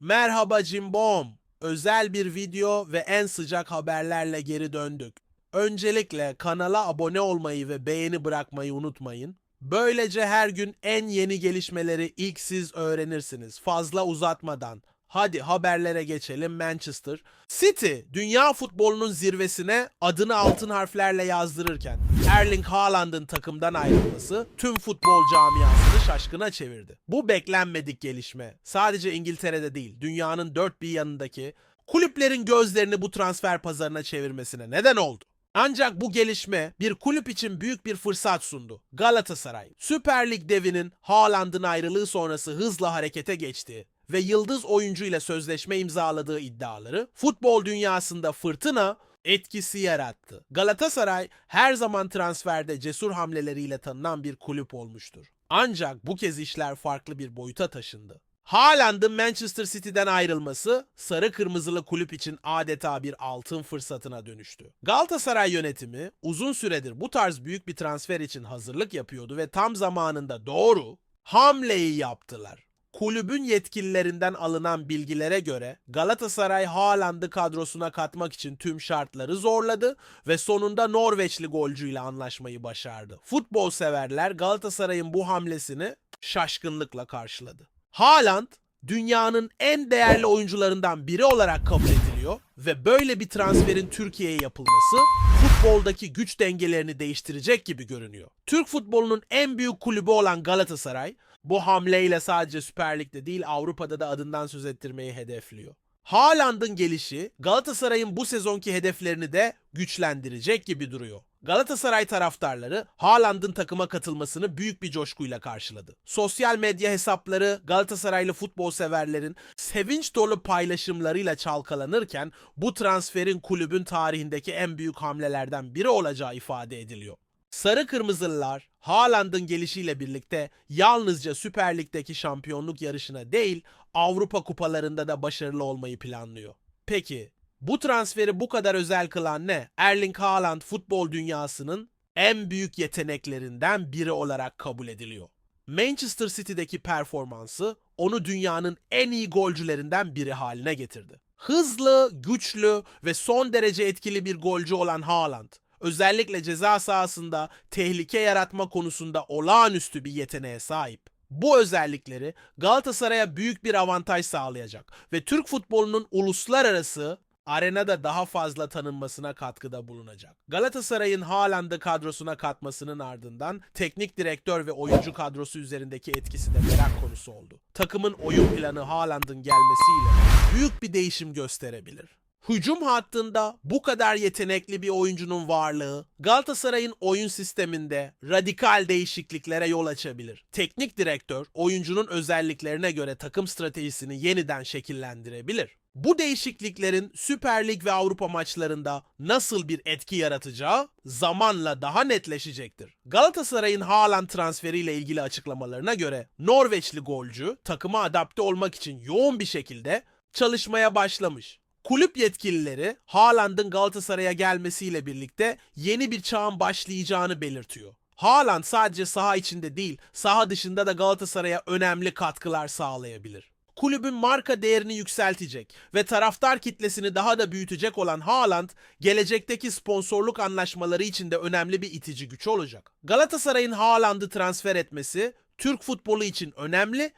Merhaba Cimbom. Özel bir video ve en sıcak haberlerle geri döndük. Öncelikle kanala abone olmayı ve beğeni bırakmayı unutmayın. Böylece her gün en yeni gelişmeleri ilk siz öğrenirsiniz. Fazla uzatmadan. Hadi haberlere geçelim Manchester. City dünya futbolunun zirvesine adını altın harflerle yazdırırken Erling Haaland'ın takımdan ayrılması tüm futbol camiasını şaşkına çevirdi. Bu beklenmedik gelişme sadece İngiltere'de değil dünyanın dört bir yanındaki kulüplerin gözlerini bu transfer pazarına çevirmesine neden oldu. Ancak bu gelişme bir kulüp için büyük bir fırsat sundu. Galatasaray, Süper Lig devinin Haaland'ın ayrılığı sonrası hızla harekete geçtiği ve yıldız oyuncu ile sözleşme imzaladığı iddiaları futbol dünyasında fırtına etkisi yarattı. Galatasaray her zaman transferde cesur hamleleriyle tanınan bir kulüp olmuştur. Ancak bu kez işler farklı bir boyuta taşındı. Haaland'ın Manchester City'den ayrılması sarı kırmızılı kulüp için adeta bir altın fırsatına dönüştü. Galatasaray yönetimi uzun süredir bu tarz büyük bir transfer için hazırlık yapıyordu ve tam zamanında doğru hamleyi yaptılar. Kulübün yetkililerinden alınan bilgilere göre Galatasaray Haaland'ı kadrosuna katmak için tüm şartları zorladı ve sonunda Norveçli golcüyle anlaşmayı başardı. Futbol severler Galatasaray'ın bu hamlesini şaşkınlıkla karşıladı. Haaland dünyanın en değerli oyuncularından biri olarak kabul ediliyor ve böyle bir transferin Türkiye'ye yapılması futboldaki güç dengelerini değiştirecek gibi görünüyor. Türk futbolunun en büyük kulübü olan Galatasaray bu hamleyle sadece Süper Lig'de değil Avrupa'da da adından söz ettirmeyi hedefliyor. Haaland'ın gelişi Galatasaray'ın bu sezonki hedeflerini de güçlendirecek gibi duruyor. Galatasaray taraftarları Haaland'ın takıma katılmasını büyük bir coşkuyla karşıladı. Sosyal medya hesapları Galatasaraylı futbol severlerin sevinç dolu paylaşımlarıyla çalkalanırken bu transferin kulübün tarihindeki en büyük hamlelerden biri olacağı ifade ediliyor. Sarı Kırmızılılar Haaland'ın gelişiyle birlikte yalnızca Süper Lig'deki şampiyonluk yarışına değil Avrupa kupalarında da başarılı olmayı planlıyor. Peki bu transferi bu kadar özel kılan ne? Erling Haaland futbol dünyasının en büyük yeteneklerinden biri olarak kabul ediliyor. Manchester City'deki performansı onu dünyanın en iyi golcülerinden biri haline getirdi. Hızlı, güçlü ve son derece etkili bir golcü olan Haaland, özellikle ceza sahasında tehlike yaratma konusunda olağanüstü bir yeteneğe sahip. Bu özellikleri Galatasaray'a büyük bir avantaj sağlayacak ve Türk futbolunun uluslararası arenada daha fazla tanınmasına katkıda bulunacak. Galatasaray'ın Haaland'ı kadrosuna katmasının ardından teknik direktör ve oyuncu kadrosu üzerindeki etkisi de merak konusu oldu. Takımın oyun planı Haaland'ın gelmesiyle büyük bir değişim gösterebilir. Hücum hattında bu kadar yetenekli bir oyuncunun varlığı Galatasaray'ın oyun sisteminde radikal değişikliklere yol açabilir. Teknik direktör oyuncunun özelliklerine göre takım stratejisini yeniden şekillendirebilir. Bu değişikliklerin Süper Lig ve Avrupa maçlarında nasıl bir etki yaratacağı zamanla daha netleşecektir. Galatasaray'ın Haaland transferiyle ilgili açıklamalarına göre Norveçli golcü takıma adapte olmak için yoğun bir şekilde çalışmaya başlamış. Kulüp yetkilileri Haaland'ın Galatasaray'a gelmesiyle birlikte yeni bir çağın başlayacağını belirtiyor. Haaland sadece saha içinde değil, saha dışında da Galatasaray'a önemli katkılar sağlayabilir. Kulübün marka değerini yükseltecek ve taraftar kitlesini daha da büyütecek olan Haaland, gelecekteki sponsorluk anlaşmaları için de önemli bir itici güç olacak. Galatasaray'ın Haaland'ı transfer etmesi Türk futbolu için önemli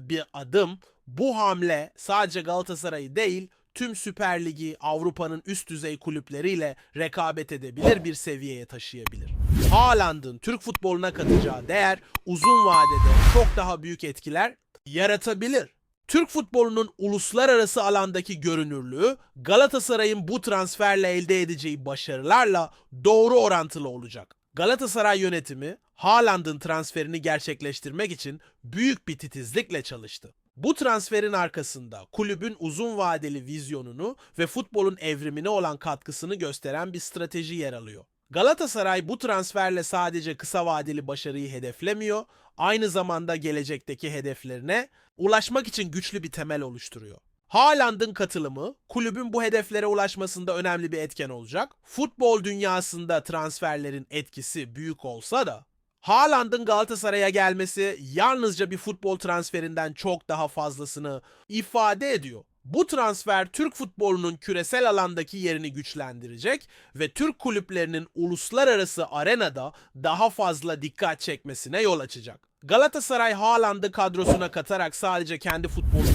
bir adım. Bu hamle sadece Galatasaray'ı değil, tüm Süper Ligi Avrupa'nın üst düzey kulüpleriyle rekabet edebilir bir seviyeye taşıyabilir. Haaland'ın Türk futboluna katacağı değer uzun vadede çok daha büyük etkiler yaratabilir. Türk futbolunun uluslararası alandaki görünürlüğü Galatasaray'ın bu transferle elde edeceği başarılarla doğru orantılı olacak. Galatasaray yönetimi Haaland'ın transferini gerçekleştirmek için büyük bir titizlikle çalıştı. Bu transferin arkasında kulübün uzun vadeli vizyonunu ve futbolun evrimine olan katkısını gösteren bir strateji yer alıyor. Galatasaray bu transferle sadece kısa vadeli başarıyı hedeflemiyor, aynı zamanda gelecekteki hedeflerine ulaşmak için güçlü bir temel oluşturuyor. Haaland'ın katılımı kulübün bu hedeflere ulaşmasında önemli bir etken olacak. Futbol dünyasında transferlerin etkisi büyük olsa da Haaland'ın Galatasaray'a gelmesi yalnızca bir futbol transferinden çok daha fazlasını ifade ediyor. Bu transfer Türk futbolunun küresel alandaki yerini güçlendirecek ve Türk kulüplerinin uluslararası arenada daha fazla dikkat çekmesine yol açacak. Galatasaray Haaland'ı kadrosuna katarak sadece kendi futbolunu değil,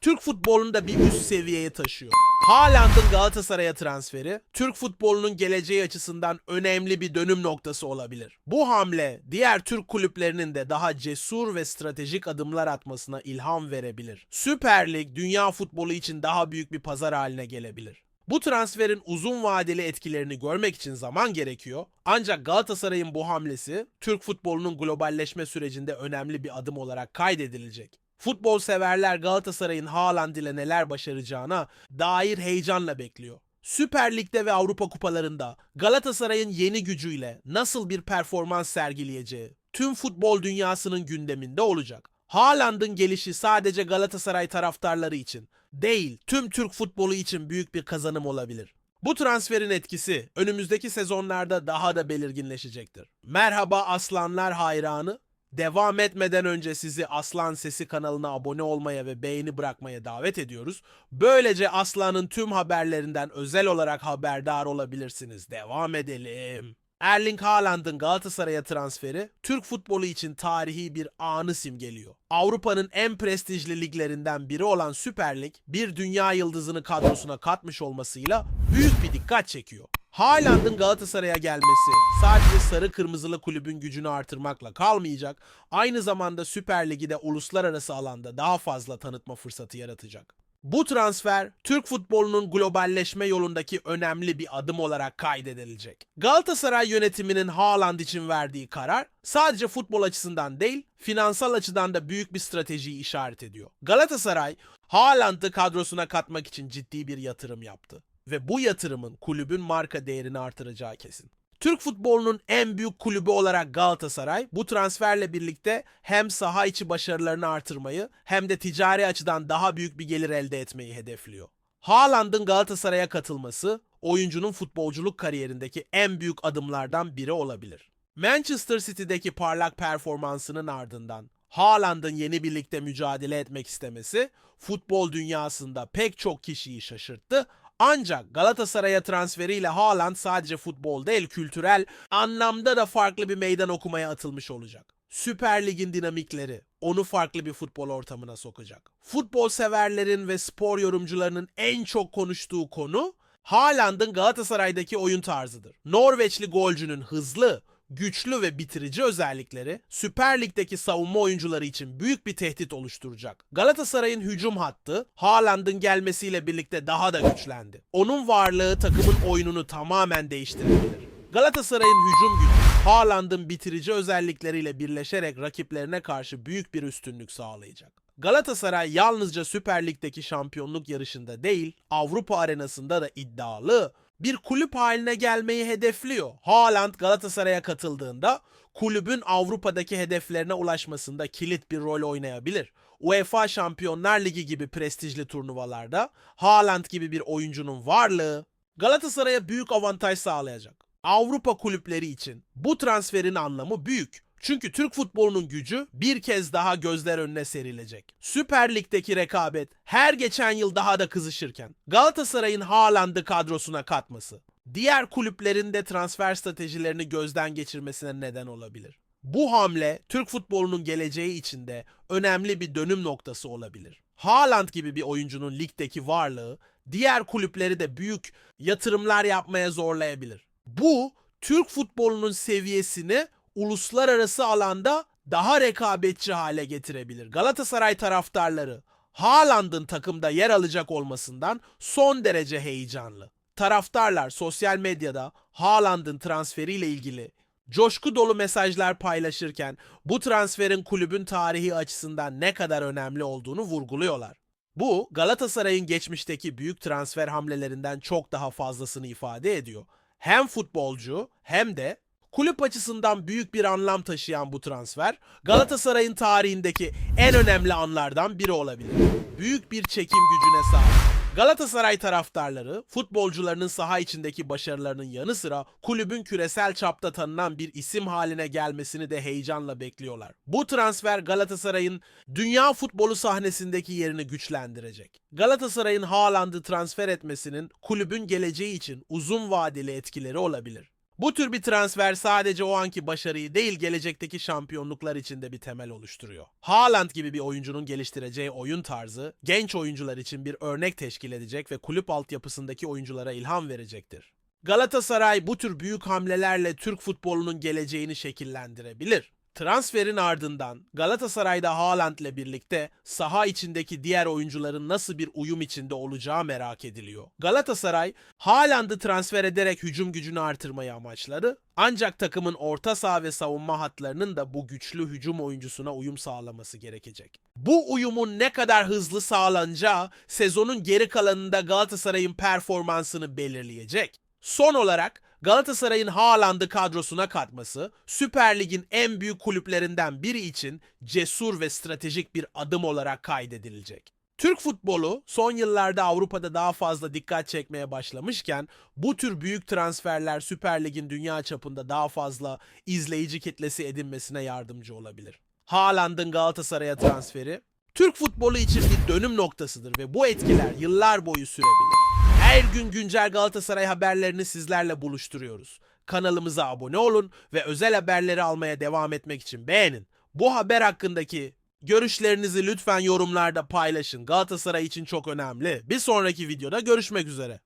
Türk futbolunu da bir üst seviyeye taşıyor. Haaland'ın Galatasaray'a transferi, Türk futbolunun geleceği açısından önemli bir dönüm noktası olabilir. Bu hamle diğer Türk kulüplerinin de daha cesur ve stratejik adımlar atmasına ilham verebilir. Süper Lig dünya futbolu için daha büyük bir pazar haline gelebilir. Bu transferin uzun vadeli etkilerini görmek için zaman gerekiyor. Ancak Galatasaray'ın bu hamlesi Türk futbolunun globalleşme sürecinde önemli bir adım olarak kaydedilecek. Futbol severler Galatasaray'ın Haaland ile neler başaracağına dair heyecanla bekliyor. Süper Lig'de ve Avrupa kupalarında Galatasaray'ın yeni gücüyle nasıl bir performans sergileyeceği tüm futbol dünyasının gündeminde olacak. Haaland'ın gelişi sadece Galatasaray taraftarları için değil, tüm Türk futbolu için büyük bir kazanım olabilir. Bu transferin etkisi önümüzdeki sezonlarda daha da belirginleşecektir. Merhaba Aslanlar hayranı. Devam etmeden önce sizi Aslan Sesi kanalına abone olmaya ve beğeni bırakmaya davet ediyoruz. Böylece Aslan'ın tüm haberlerinden özel olarak haberdar olabilirsiniz. Devam edelim. Erling Haaland'ın Galatasaray'a transferi Türk futbolu için tarihi bir anı simgeliyor. Avrupa'nın en prestijli liglerinden biri olan Süper Lig bir dünya yıldızını kadrosuna katmış olmasıyla büyük bir dikkat çekiyor. Haaland'ın Galatasaray'a gelmesi sadece sarı kırmızılı kulübün gücünü artırmakla kalmayacak, aynı zamanda Süper Lig'i de uluslararası alanda daha fazla tanıtma fırsatı yaratacak. Bu transfer Türk futbolunun globalleşme yolundaki önemli bir adım olarak kaydedilecek. Galatasaray yönetiminin Haaland için verdiği karar sadece futbol açısından değil, finansal açıdan da büyük bir stratejiyi işaret ediyor. Galatasaray Haaland'ı kadrosuna katmak için ciddi bir yatırım yaptı ve bu yatırımın kulübün marka değerini artıracağı kesin. Türk futbolunun en büyük kulübü olarak Galatasaray bu transferle birlikte hem saha içi başarılarını artırmayı hem de ticari açıdan daha büyük bir gelir elde etmeyi hedefliyor. Haaland'ın Galatasaray'a katılması oyuncunun futbolculuk kariyerindeki en büyük adımlardan biri olabilir. Manchester City'deki parlak performansının ardından Haaland'ın yeni birlikte mücadele etmek istemesi futbol dünyasında pek çok kişiyi şaşırttı ancak Galatasaray'a transferiyle Haaland sadece futbol değil kültürel anlamda da farklı bir meydan okumaya atılmış olacak. Süper Lig'in dinamikleri onu farklı bir futbol ortamına sokacak. Futbol severlerin ve spor yorumcularının en çok konuştuğu konu Haaland'ın Galatasaray'daki oyun tarzıdır. Norveçli golcünün hızlı, güçlü ve bitirici özellikleri Süper Lig'deki savunma oyuncuları için büyük bir tehdit oluşturacak. Galatasaray'ın hücum hattı Haaland'ın gelmesiyle birlikte daha da güçlendi. Onun varlığı takımın oyununu tamamen değiştirebilir. Galatasaray'ın hücum gücü Haaland'ın bitirici özellikleriyle birleşerek rakiplerine karşı büyük bir üstünlük sağlayacak. Galatasaray yalnızca Süper Lig'deki şampiyonluk yarışında değil, Avrupa arenasında da iddialı bir kulüp haline gelmeyi hedefliyor. Haaland Galatasaray'a katıldığında kulübün Avrupa'daki hedeflerine ulaşmasında kilit bir rol oynayabilir. UEFA Şampiyonlar Ligi gibi prestijli turnuvalarda Haaland gibi bir oyuncunun varlığı Galatasaray'a büyük avantaj sağlayacak. Avrupa kulüpleri için bu transferin anlamı büyük. Çünkü Türk futbolunun gücü bir kez daha gözler önüne serilecek. Süper Lig'deki rekabet her geçen yıl daha da kızışırken Galatasaray'ın Haaland'ı kadrosuna katması diğer kulüplerin de transfer stratejilerini gözden geçirmesine neden olabilir. Bu hamle Türk futbolunun geleceği içinde önemli bir dönüm noktası olabilir. Haaland gibi bir oyuncunun ligdeki varlığı diğer kulüpleri de büyük yatırımlar yapmaya zorlayabilir. Bu Türk futbolunun seviyesini uluslararası alanda daha rekabetçi hale getirebilir. Galatasaray taraftarları Haaland'ın takımda yer alacak olmasından son derece heyecanlı. Taraftarlar sosyal medyada Haaland'ın transferiyle ilgili coşku dolu mesajlar paylaşırken bu transferin kulübün tarihi açısından ne kadar önemli olduğunu vurguluyorlar. Bu Galatasaray'ın geçmişteki büyük transfer hamlelerinden çok daha fazlasını ifade ediyor. Hem futbolcu hem de Kulüp açısından büyük bir anlam taşıyan bu transfer, Galatasaray'ın tarihindeki en önemli anlardan biri olabilir. Büyük bir çekim gücüne sahip. Galatasaray taraftarları futbolcularının saha içindeki başarılarının yanı sıra kulübün küresel çapta tanınan bir isim haline gelmesini de heyecanla bekliyorlar. Bu transfer Galatasaray'ın dünya futbolu sahnesindeki yerini güçlendirecek. Galatasaray'ın Haaland'ı transfer etmesinin kulübün geleceği için uzun vadeli etkileri olabilir. Bu tür bir transfer sadece o anki başarıyı değil gelecekteki şampiyonluklar için de bir temel oluşturuyor. Haaland gibi bir oyuncunun geliştireceği oyun tarzı genç oyuncular için bir örnek teşkil edecek ve kulüp altyapısındaki oyunculara ilham verecektir. Galatasaray bu tür büyük hamlelerle Türk futbolunun geleceğini şekillendirebilir. Transferin ardından Galatasaray'da Haaland ile birlikte saha içindeki diğer oyuncuların nasıl bir uyum içinde olacağı merak ediliyor. Galatasaray Haaland'ı transfer ederek hücum gücünü artırmayı amaçladı. Ancak takımın orta saha ve savunma hatlarının da bu güçlü hücum oyuncusuna uyum sağlaması gerekecek. Bu uyumun ne kadar hızlı sağlanacağı sezonun geri kalanında Galatasaray'ın performansını belirleyecek. Son olarak Galatasaray'ın Haaland'ı kadrosuna katması Süper Lig'in en büyük kulüplerinden biri için cesur ve stratejik bir adım olarak kaydedilecek. Türk futbolu son yıllarda Avrupa'da daha fazla dikkat çekmeye başlamışken bu tür büyük transferler Süper Lig'in dünya çapında daha fazla izleyici kitlesi edinmesine yardımcı olabilir. Haaland'ın Galatasaray'a transferi Türk futbolu için bir dönüm noktasıdır ve bu etkiler yıllar boyu sürebilir. Her gün güncel Galatasaray haberlerini sizlerle buluşturuyoruz. Kanalımıza abone olun ve özel haberleri almaya devam etmek için beğenin. Bu haber hakkındaki görüşlerinizi lütfen yorumlarda paylaşın. Galatasaray için çok önemli. Bir sonraki videoda görüşmek üzere.